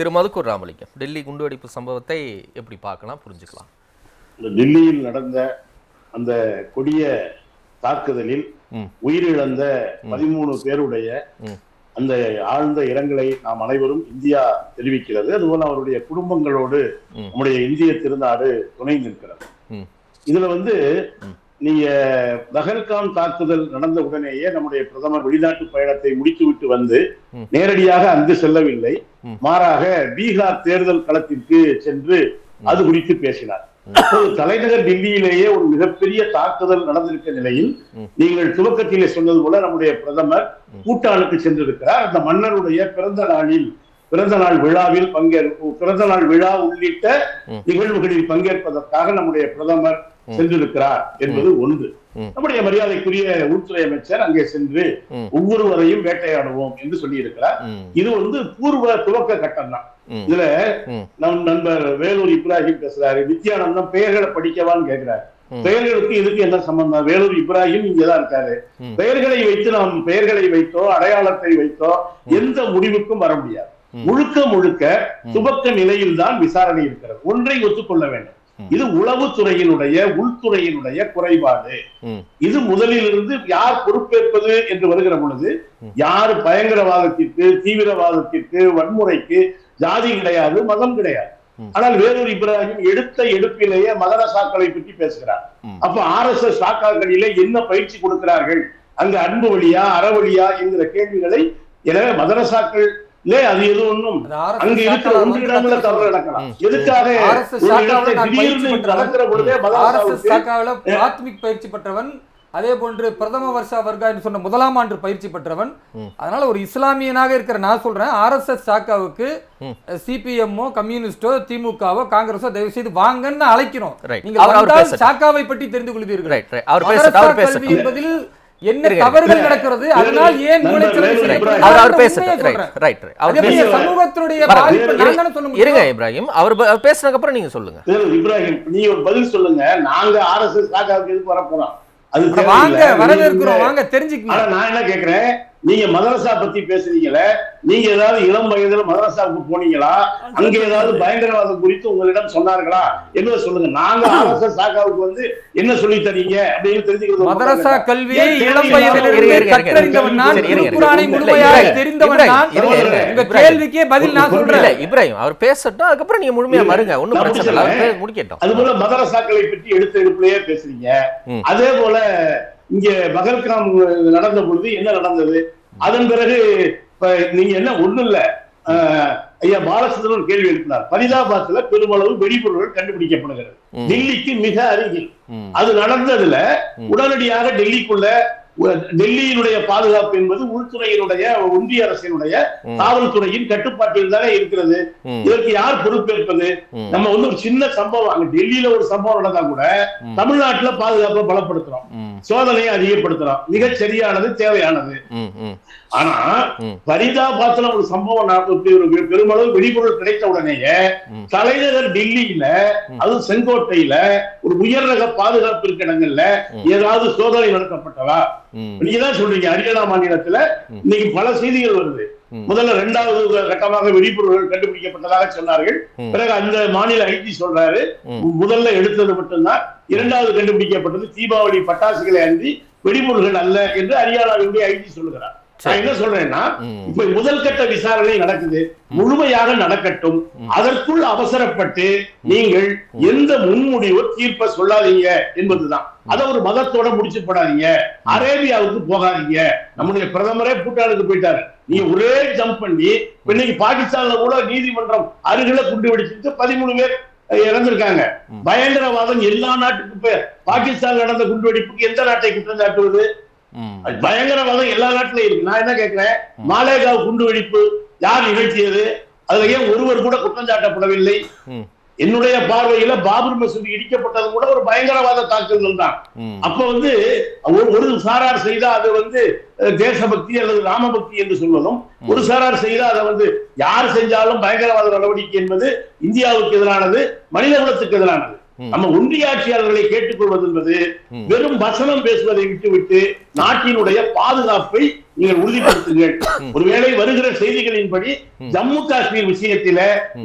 திரு மதுக்கூர் ராமலிங்கம் டெல்லி குண்டுவெடிப்பு சம்பவத்தை எப்படி பார்க்கலாம் புரிஞ்சுக்கலாம் இந்த டெல்லியில் நடந்த அந்த கொடிய தாக்குதலில். உயிரிழந்த பதிமூணு பேருடைய. அந்த ஆழ்ந்த இரங்கலை நாம் அனைவரும் இந்தியா தெரிவிக்கிறது அதுபோல அவருடைய குடும்பங்களோடு. நம்முடைய இந்திய திருநாடு துணை நிற்கிறது. இதுல வந்து. நீங்க பகல்காம் தாக்குதல் நடந்த உடனேயே நம்முடைய பிரதமர் வெளிநாட்டு பயணத்தை முடித்துவிட்டு வந்து. நேரடியாக அங்கு செல்லவில்லை. மாறாக பீகார் தேர்தல் களத்திற்கு சென்று அது குறித்து பேசினார் தலைநகர் டெல்லியிலேயே ஒரு மிகப்பெரிய தாக்குதல் நடந்திருக்க நிலையில். நீங்கள் துவக்கத்திலே சொன்னது போல நம்முடைய பிரதமர். பூட்டானுக்கு சென்றிருக்கிறார் அந்த மன்னருடைய பிறந்த நாளில் பிறந்த நாள் விழாவில் பங்கேற்பு பிறந்த நாள் விழா உள்ளிட்ட. நிகழ்வுகளில் பங்கேற்பதற்காக நம்முடைய பிரதமர். சென்றிருக்கிறார் என்பது ஒன்று. நம்முடைய மரியாதைக்குரிய உள்துறை அமைச்சர் அங்கே சென்று. ஒவ்வொருவரையும் வேட்டையாடுவோம் என்று சொல்லியிருக்கிறார் ம், இது வந்து பூர்வ துவக்க கட்டம் தான் இதுல நம் நண்பர் வேலூர் இப்ராஹிம் பேசுறாரு நித்யானந்தம் பெயர்களை படிக்கவான்னு கேட்கிறாரு. பெயர்களுக்கு இதுக்கு என்ன சம்பந்தம் வேலூர் இப்ராஹிம் இங்கதான் இருக்காரு. பெயர்களை வைத்து நாம் பெயர்களை வைத்தோ அடையாளத்தை வைத்தோ எந்த முடிவுக்கும் வர முடியாது. முழுக்க முழுக்க. துவக்க நிலையில் தான் விசாரணை இருக்கிறது ஒன்றை ஒத்துக்கொள்ள வேண்டும். இது உளவுத்துறையினுடைய உள்துறையினுடைய குறைபாடு இது முதலிலிருந்து யார் பொறுப்பேற்பது என்று வருகிற பொழுது. யார் பயங்கரவாதத்திற்கு தீவிரவாதத்திற்கு வன்முறைக்கு ஜாதி கிடையாது மதம் கிடையாது. ஆனால் வேலூர் இப்ராஹிம் எடுத்த எடுப்பிலேயே மதரசாக்களை பற்றி பேசுகிறார். அப்ப ஆர் எஸ் எஸ் சாக்காக்களிலே என்ன பயிற்சி கொடுக்கிறார்கள் அங்க அன்பு வழியா அறவழியா என்கிற கேள்விகளை எனவே மதரசாக்களே அது எது ஒண்ணும். அங்க இருக்கிற ஒன்று இடங்கள தவறு நடக்கலாம். எதுக்காக பிராத்மிக் பயிற்சி பெற்றவன். அதே போன்று பிரதம வருஷா வர்க்கா என்று சொன்ன முதலாம் ஆண்டு பயிற்சி பெற்றவன். அதனால ஒரு இஸ்லாமியனாக இருக்கிற நான் சொல்றேன். ஆர்எஸ்எஸ் சாக்காவுக்கு. சிபிஎம்மோ கம்யூனிஸ்டோ திமுகவோ காங்கிரஸோ தயவு செய்து வாங்கன்னு அழைக்கிறோம். நீங்க. சாக்காவை பற்றி தெரிந்து கொள்வீர்கள். என்பதில் என்ன. தவறுகள். நடக்கிறது. அதனால் ஏன் இருங்க. இப்ராஹிம். அவர் பேசுனதுக்கு அப்புறம் நீங்க சொல்லுங்க. இப்ராஹிம் நீ ஒரு பதில் சொல்லுங்க. நாங்க ஆர்எஸ்எஸ் சாக்காவுக்கு எதுக்கு வர போறோம் அது. வாங்க வரவேற்கிறோம். வாங்க தெரிஞ்சுக்கங்க. ஆனா நான் என்ன கேக்குறேன்? நீங்க மதரசா பத்தி பேசுறீங்களே நீங்க ஏதாவது இளம் வயதுல மதரசாவுக்கு போனீங்களா? அங்க ஏதாவது பயங்கரவாதம் குறித்து உங்களிடம் சொன்னார்களா? என்ன சொல்லுங்க? நாங்க ஆர்எஸ்எஸ் சாக்காவுக்கு வந்து என்ன சொல்லி தரீங்க அப்படின்னு தெரிஞ்சுக்கிறது மதரசா கல்வியை இளம். கேள்விக்கே பதில் நான் சொல்றேன். இப்ராஹிம் அவர் பேசட்டும் அதுக்கப்புறம் நீங்க முழுமையா மறுங்க ஒண்ணும் பிரச்சனை முடிக்கட்டும். அது போல மதரசாக்களை பற்றி எடுத்த எடுப்பிலேயே பேசுறீங்க. அதே போல இங்க பகல்காம் நடந்த பொழுது என்ன நடந்தது? அதன் பிறகு இப்ப நீங்க என்ன ஒண்ணு இல்ல. ஐயா பாலச்சந்திரன் கேள்வி எழுப்பினார். பரிதாபாத்ல பெருமளவு வெடிபொருட்கள் கண்டுபிடிக்கப்படுகிறது. டெல்லிக்கு மிக அருகில். அது நடந்ததுல. உடனடியாக டெல்லிக்குள்ள டெல்லியினுடைய பாதுகாப்பு என்பது உள்துறையினுடைய ஒன்றிய அரசினுடைய காவல்துறையின் கட்டுப்பாட்டில் தானே இருக்கிறது. இதற்கு யார் பொறுப்பேற்பது? நம்ம வந்து ஒரு சின்ன சம்பவம் அங்க டெல்லியில ஒரு சம்பவம் நடந்தா கூட. தமிழ்நாட்டுல பாதுகாப்பை பலப்படுத்துறோம். சோதனையை அதிகப்படுத்துறோம். மிகச் சரியானது தேவையானது. ஆனா. பரிதாபாத்துல ஒரு சம்பவம் ஒரு பெருமளவு வெடிபொருள் கிடைத்த உடனேயே. தலைநகர் டெல்லியில. அதுவும் செங்கோட்டையில ஒரு உயர் ரக பாதுகாப்பு இருக்க இடங்கள்ல. ஏதாவது சோதனை நடத்தப்பட்டதா? நீங்க தான் சொல்றீங்க ஹரியானா மாநிலத்துல. இன்னைக்கு பல செய்திகள் வருது. முதல்ல இரண்டாவது கட்டமாக வெடிபொருள்கள் கண்டுபிடிக்கப்பட்டதாக சொன்னார்கள். பிறகு அந்த மாநில ஐடி சொல்றாரு. முதல்ல எடுத்தது மட்டும்தான் இரண்டாவது கண்டுபிடிக்கப்பட்டது தீபாவளி பட்டாசுகளை அன்றி வெடிபொருள்கள் அல்ல என்று ஹரியானாவினுடைய ஐடி சொல்லுகிறார் நான் என்ன சொல்றேன்னா. இப்ப முதல் கட்ட விசாரணை நடக்குது. முழுமையாக நடக்கட்டும். அதற்குள் அவசரப்பட்டு நீங்கள் எந்த முன்முடிவு தீர்ப்ப சொல்லாதீங்க என்பதுதான். அத ஒரு மதத்தோட முடிச்சு போடாதீங்க. அரேபியாவுக்கு போகாதீங்க. நம்முடைய பிரதமரே பூட்டானுக்கு போயிட்டாரு. நீ ஒரே ஜம்ப் பண்ணி இன்னைக்கு பாகிஸ்தான்ல கூட நீதிமன்றம் அருகில குண்டு வெடிச்சுட்டு பதிமூணு பேர் இறந்திருக்காங்க. பயங்கரவாதம் எல்லா நாட்டுக்கும் பாகிஸ்தான் நடந்த குண்டுவெடிப்புக்கு எந்த நாட்டை குற்றம் சாட்டுவது பயங்கரவாதம் எல்லா நாட்டிலும் இருக்கு. நான் என்ன கேட்கிறேன்? மாலேகாவ் குண்டு வெடிப்பு யார் நிகழ்த்தியது? அதுல ஏன் ஒருவர் கூட குற்றம் சாட்டப்படவில்லை? என்னுடைய பார்வையில பாபர் மசூதி இடிக்கப்பட்டது கூட ஒரு பயங்கரவாத தாக்குதல் தான். அப்ப வந்து ஒரு- ஒரு சாரார் செய்தா அது வந்து தேசபக்தி அல்லது ராமபக்தி என்று சொல்வதும் ஒரு சாரார் செய்தா அதை வந்து யார் செஞ்சாலும் பயங்கரவாத நடவடிக்கை என்பது இந்தியாவுக்கு எதிரானது மனித குலத்துக்கு எதிரானது. நம்ம ஒன்றிய ஆட்சியாளர்களை கேட்டுக்கொள்வது என்பது. வெறும் வசனம் பேசுவதை விட்டுவிட்டு நாட்டினுடைய பாதுகாப்பை நீங்கள் உறுதிப்படுத்துங்கள். ஒருவேளை வருகிற செய்திகளின்படி ஜம்மு காஷ்மீர் விஷயத்தில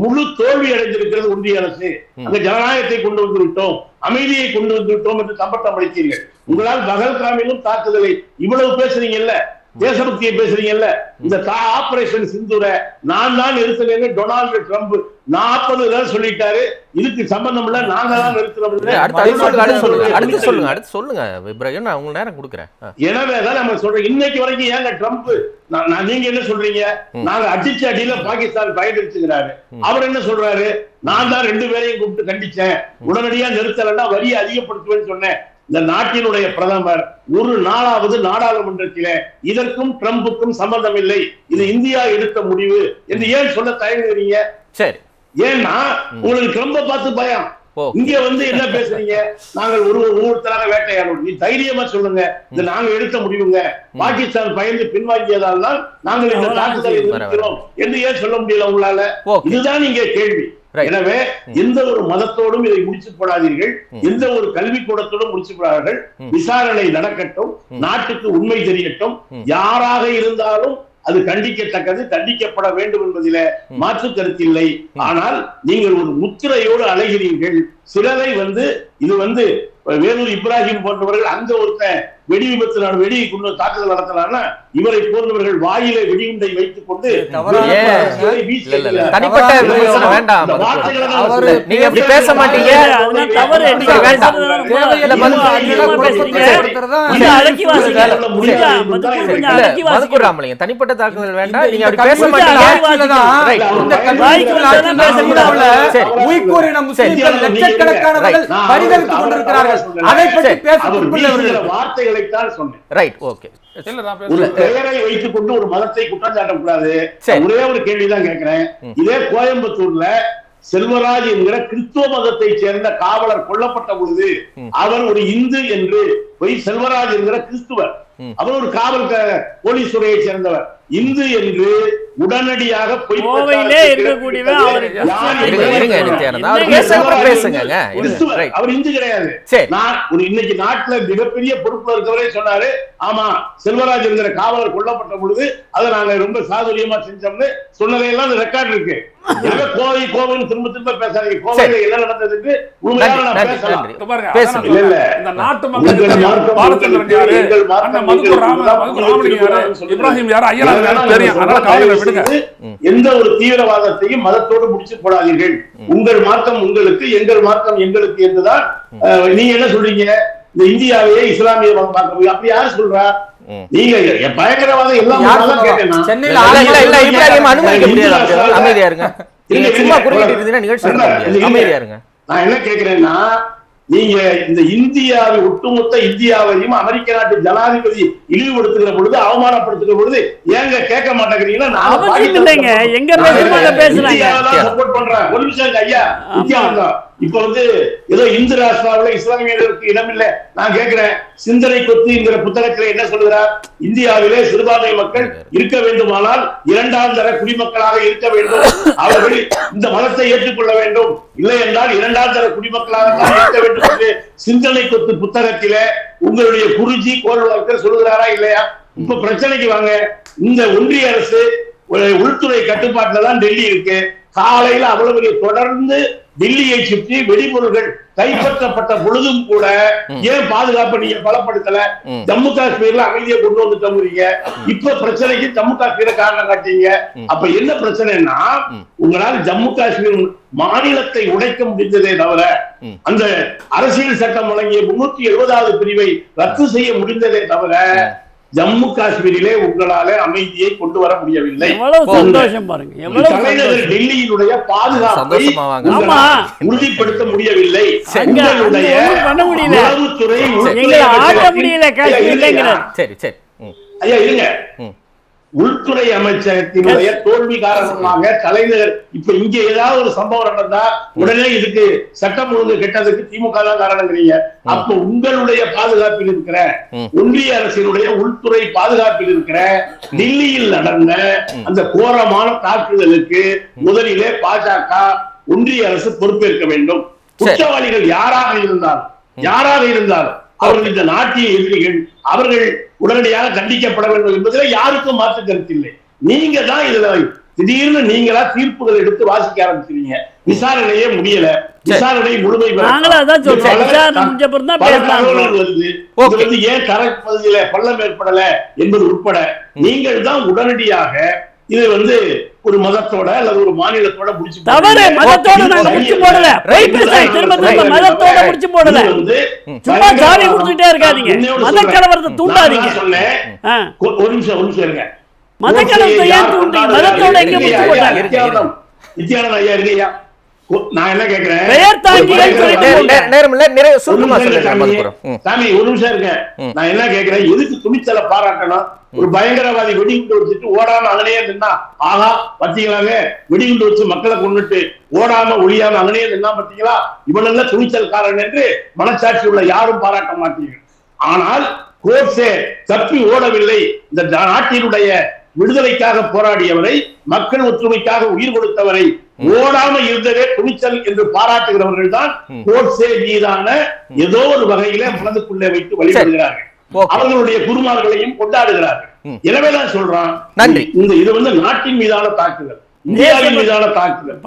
முழு தோல்வி அடைந்திருக்கிறது ஒன்றிய அரசு. அங்க ஜனநாயகத்தை கொண்டு வந்து விட்டோம். அமைதியை கொண்டு வந்து விட்டோம் என்று தம்பட்டம் அளித்தீர்கள் உங்களால் பகல்காமிலும் தாக்குதலை இவ்வளவு பேசுறீங்கல்ல? தேசபக்தியை பேசுறீங்கல்ல? இந்த ஆபரேஷன் சிந்துர நான் தான் நிறுத்தினேன்னு டொனால்டு ட்ரம்ப் நாற்பது தடவை சொல்லிட்டாரு. இதுக்கு சம்பந்தம் இல்ல நாங்க தான் நிறுத்தினோம் சொல்லுங்க அடுத்து சொல்லுங்க இப்ராஹிம். நான் உங்களுக்கு நேரம் கொடுக்குறேன். எனவே தான் நம்ம சொல்றோம். இன்னைக்கு வரைக்கும் ஏங்க ட்ரம்ப் நான் நான் நீங்க என்ன சொல்றீங்க? நாங்க அடிச்ச அடியில பாகிஸ்தான் பயந்துருச்சுங்கிறாரு. அவர் என்ன சொல்றாரு? நான் தான் ரெண்டு பேரையும் கூப்பிட்டு கண்டிச்சேன். உடனடியா நிறுத்தலைன்னா வரியை அதிகப்படுத்துவேன்னு சொன்னேன். இந்த நாட்டினுடைய பிரதமர் ஒரு நாளாவது நாடாளுமன்றத்திலே இதற்கும் ட்ரம்புக்கும் சம்பந்தம் இல்லை இது இந்தியா எடுத்த முடிவு என்று ஏன் சொல்ல தயங்குறீங்க சரி. ஏன்னா உங்களுக்கு ட்ரம்ப பார்த்து பயம். இங்க வந்து என்ன பேசுறீங்க? நாங்கள் ஒரு ஒவ்வொருத்தராக வேட்டையாடுவோம். நீ தைரியமா சொல்லுங்க. இது நாங்க எடுத்த முடிவுங்க. பாகிஸ்தான் பயந்து பின்வாங்கியதால் தான் நாங்கள் இந்த தாக்குதலை என்று ஏன் சொல்ல முடியல உங்களால? இதுதான் இங்க கேள்வி. எனவே எந்த ஒரு மதத்தோடும் இதை முடிச்சு போடாதீர்கள் எந்த ஒரு கல்வி கூடத்தோடும் முடிச்சு போடாதீர்கள் விசாரணை நடக்கட்டும் நாட்டுக்கு உண்மை தெரியட்டும். யாராக இருந்தாலும் அது கண்டிக்கத்தக்கது கண்டிக்கப்பட வேண்டும் என்பதில மாற்று கருத்தில்லை. ஆனால் நீங்கள் ஒரு முத்திரையோடு அலைகிறீர்கள். சிலரை வந்து இது வந்து வேலூர் இப்ராஹிம் போன்றவர்கள் அங்க ஒருத்தன் வெடி விபத்து நட- வெடி கொண்டு தாக்குதல் நடத்தினான்னா இவரை போன்றவர்கள் வாயிலை வெடிகுண்டை வைத்துக் கொண்டு. தனிப்பட்ட விமர்சனம் வேண்டாம். வார்த்தைகளை. நீங்க அப்படி பேச மாட்டீங்க. தவறு. வேண்டாம். தனிப்பட்ட தாக்குதல் வேண்டாம். நீங்க அப்படி பேச மாட்டீங்க. அதை பற்றி. பேச அவர் வார்த்தைகளைத்தான் சொன்னேன். ரைட் ஓகே ஒரு பெயரை வைத்துக் கொண்டு ஒரு மதத்தை குற்றம் சாட்டக்கூடாது. ஒரே ஒரு கேள்விதான் கேட்கிறேன். இதே கோயம்புத்தூர்ல செல்வராஜ் என்கிற கிறிஸ்துவ மதத்தை சேர்ந்த காவலர் கொல்லப்பட்ட பொழுது அவர் ஒரு இந்து என்று போய் செல்வராஜ் என்கிற கிறிஸ்துவர். அவர் ஒரு காவல் போலீஸ் துறையை சேர்ந்தவர். இந்து என்று உடனடியாக பொய் கோவையிலே இருக்கக்கூடியவன் அவர். இந்து கிடையாது. நான் ஒரு இன்னைக்கு நாட்டுல மிகப்பெரிய பொறுப்புல இருக்கிறவரே சொன்னாரு ஆமா செல்வராஜ் என்கிற காவலர் கொல்லப்பட்ட பொழுது அதை நாங்க ரொம்ப சாதுரியமா செஞ்சோம்னு சொன்னதையெல்லாம் ரெக்கார்ட் இருக்கு. கோவை கோவைன்னு திரும்ப திரும்ப பேசாதீங்க. கோவையில என்ன நடந்ததுக்கு. அதான் இல்ல, இல்ல. இந்த நாட்டு சொல்லுங்க. இப்ராஹிம் யாரு? எந்த ஒரு தீவிரவாதத்தையும் மதத்தோடு முடிச்சு போடாதீர்கள் உங்கள் மார்க்கம் உங்களுக்கு எங்கள் மார்க்கம் எங்களுக்கு என்றுதான் நீங்க என்ன சொல்றீங்க? இந்த இந்தியாவையே இஸ்லாமிய மதம் பார்க்க முடியும் அப்படி யாரு சொல்றா. நீங்க பயங்கரவாதம் எல்லாம் யார் தான் சொல்றா? கேட்டேன் நான். சென்னையில. அமைதியா இருங்க. நான் என்ன கேக்குறேன்னா நீங்க இந்த இந்தியாவை ஒட்டுமொத்த இந்தியாவையும் அமெரிக்க நாட்டு ஜனாதிபதி இழிவுபடுத்துகிற பொழுது அவமானப்படுத்துகிற பொழுது ஏங்க கேட்க support எங்க பண்றேன். ஒரு நிமிஷம் ஐயா. ஆமா. இப்பொழுது இப்ப வந்து ஏதோ இந்து ராஷ்டிராவில் இஸ்லாமியர்களுக்கு இடமில்லை. நான் கேட்கிறேன் சிந்தனை கொத்துங்கிற புத்தகத்துல என்ன சொல்லுகிறார்? இந்தியாவிலே சிறுபான்மை மக்கள் இருக்க வேண்டுமானால் இரண்டாம் தர குடிமக்களாக இருக்க வேண்டும். அவர்கள் இந்த மதத்தை ஏற்றுக்கொள்ள வேண்டும். இல்லை என்றால் இரண்டாம் தர குடிமக்களாக இருக்க வேண்டும் என்று சிந்தனை கொத்து புத்தகத்தில உங்களுடைய குருஜி கோல்வாக்கர் சொல்லுகிறாரா இல்லையா? இப்ப பிரச்சனைக்கு வாங்க. இந்த ஒன்றிய அரசு உள்துறை கட்டுப்பாட்டுல தான் டெல்லி இருக்கு. காலையில அவ்வளவு தொடர்ந்து டெல்லியை சுற்றி வெடிபொருள்கள் கைப்பற்றப்பட்ட பொழுதும் கூட ஏன் பாதுகாப்பை நீங்க பலப்படுத்தல. ஜம்மு காஷ்மீர்ல அமைதியை கொண்டு வந்துட்டோங்கிறீங்க. இப்ப பிரச்சனைக்கு ஜம்மு காஷ்மீரை காரணம் காட்டீங்க. அப்ப என்ன பிரச்சனைன்னா உங்களால் ஜம்மு காஷ்மீர் மாநிலத்தை உடைக்க முடிந்ததே தவிர. அந்த அரசியல் சட்டம் வழங்கிய முன்னூத்தி எழுபதாவது பிரிவை ரத்து செய்ய முடிந்ததே தவிர ஜம்மு காஷ்மீரிலே உங்களால அமைதியை கொண்டு வர முடியவில்லை. சந்தோஷம் பாருங்க. தலைநகர் டெல்லியினுடைய பாதுகாப்பை. உறுதிப்படுத்த முடியவில்லை. உளவுத்துறை ஐயா, காஷ்மீர்லங்கிறார் சரி சரி. ம். ஐயா இருங்க. உள்துறை அமைச்சகத்தினுடைய தோல்வி காரணமாக தலைநகர் இப்ப இங்க ஏதாவது ஒரு சம்பவம் நடந்தா உடனே இதுக்கு சட்டம் ஒழுங்கு கெட்டதுக்கு திமுக தான் காரணங்கிறீங்க. அப்ப உங்களுடைய பாதுகாப்பில் இருக்கிற. ஒன்றிய அரசினுடைய உள்துறை பாதுகாப்பில் இருக்கிற டெல்லியில் நடந்த அந்த கோரமான தாக்குதலுக்கு முதலிலே பாஜக ஒன்றிய அரசு பொறுப்பேற்க வேண்டும். குற்றவாளிகள் யாராக இருந்தாலும் யாராக இருந்தாலும் அவர்கள் இந்த நாட்டிய எதிரிகள் அவர்கள் உடனடியாக கண்டிக்கப்பட வேண்டும் என்பதில் யாருக்கும் மாற்று கருத்து இல்லை. நீங்க தான் இதுல திடீர்னு நீங்களா தீர்ப்புகள் எடுத்து வாசிக்க ஆரம்பிக்கிறீங்க. விசாரணையே முடியல. விசாரணை முழுமை வருது. ஏன் கரை பகுதியில பள்ளம் ஏற்படல என்பது உட்பட நீங்கள் தான் உடனடியாக இது வந்து ஒரு மதத்தோட அல்லது ஒரு மாநிலத்தோட முடிச்சு தவறு. மதத்தோட நாங்க முடிச்சு. போடல right, திரும்ப திரும்ப. மதத்தோட முடிச்சு போடல வந்து சும்மா. ஜாலி கொடுத்துட்டே இருக்காதீங்க. மத. கலவரத்தை தூண்டாதீங்க. சொன்னேன். ஒரு நிமிஷம் ஒரு நிமிஷம் இருங்க மத கலவரத்தை ஏன் தூண்டி மதத்தோட எங்க முடிச்சு போட்டாங்க நித்யானந்தம் ஐயா இருக்கையா நான் என்ன கேக்குறேன்? பெயர் சொல்லிட்டு நேரம் இல்ல நிறைய சுருக்கமா சொல்லுங்க சாமி. ஒரு நிமிஷம் இருங்க. ம். நான் என்ன கேக்குறேன்? எதுக்கு துணிச்சலை பாராட்டணும்? ஒரு பயங்கரவாதி வெடிகுண்டு வச்சுட்டு ஓடாம அங்கனே நின்னா ஆஹா பாத்தீங்களாங்க? வெடிகுண்டு வச்சு மக்களை கொண்டுட்டு ஓடாம ஒழியாம அங்கனே நின்னா பாத்தீங்களா? இவனெல்லாம் துணிச்சல்காரன் என்று மனசாட்சி உள்ள யாரும் பாராட்ட மாட்டீங்க ஆனால் கோட்ஸே தப்பி ஓடவில்லை. இந்த நாட்டினுடைய விடுதலைக்காக போராடியவரை மக்கள் ஒற்றுமைக்காக உயிர் கொடுத்தவரை ஓடாம இருந்ததே துணிச்சல் என்று பாராட்டுகிறவர்கள் தான். கோட்ஸே மீதான ஏதோ ஒரு வகையில மனதுக்குள்ளே வைத்து வழிபடுகிறார்கள். அவர்களுடைய குருமார்களையும் கொண்டாடுகிறார்கள். எனவேதான் சொல்றான். இந்த இது வந்து நாட்டின் மீதான தாக்குதல் இந்தியாவின் மீதான தாக்குதல்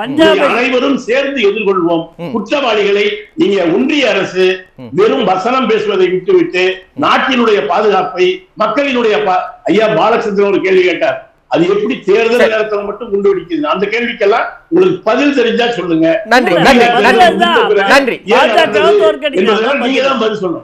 அனைவரும் சேர்ந்து எதிர்கொள்வோம். குற்றவாளிகளை நீங்க ஒன்றிய அரசு. வெறும் வசனம் பேசுவதை விட்டுவிட்டு நாட்டினுடைய பாதுகாப்பை மக்களினுடைய ஐயா பாலச்சந்திரன் ஒரு கேள்வி கேட்டார் அது எப்படி தேர்தல். நேரத்துல மட்டும் குண்டு வெடிக்குது? அந்த கேள்விக்கெல்லாம் உங்களுக்கு பதில் தெரிஞ்சா சொல்லுங்க. நன்றி நன்றி நன்றி. நீங்க தான் பதில் சொல்லணும்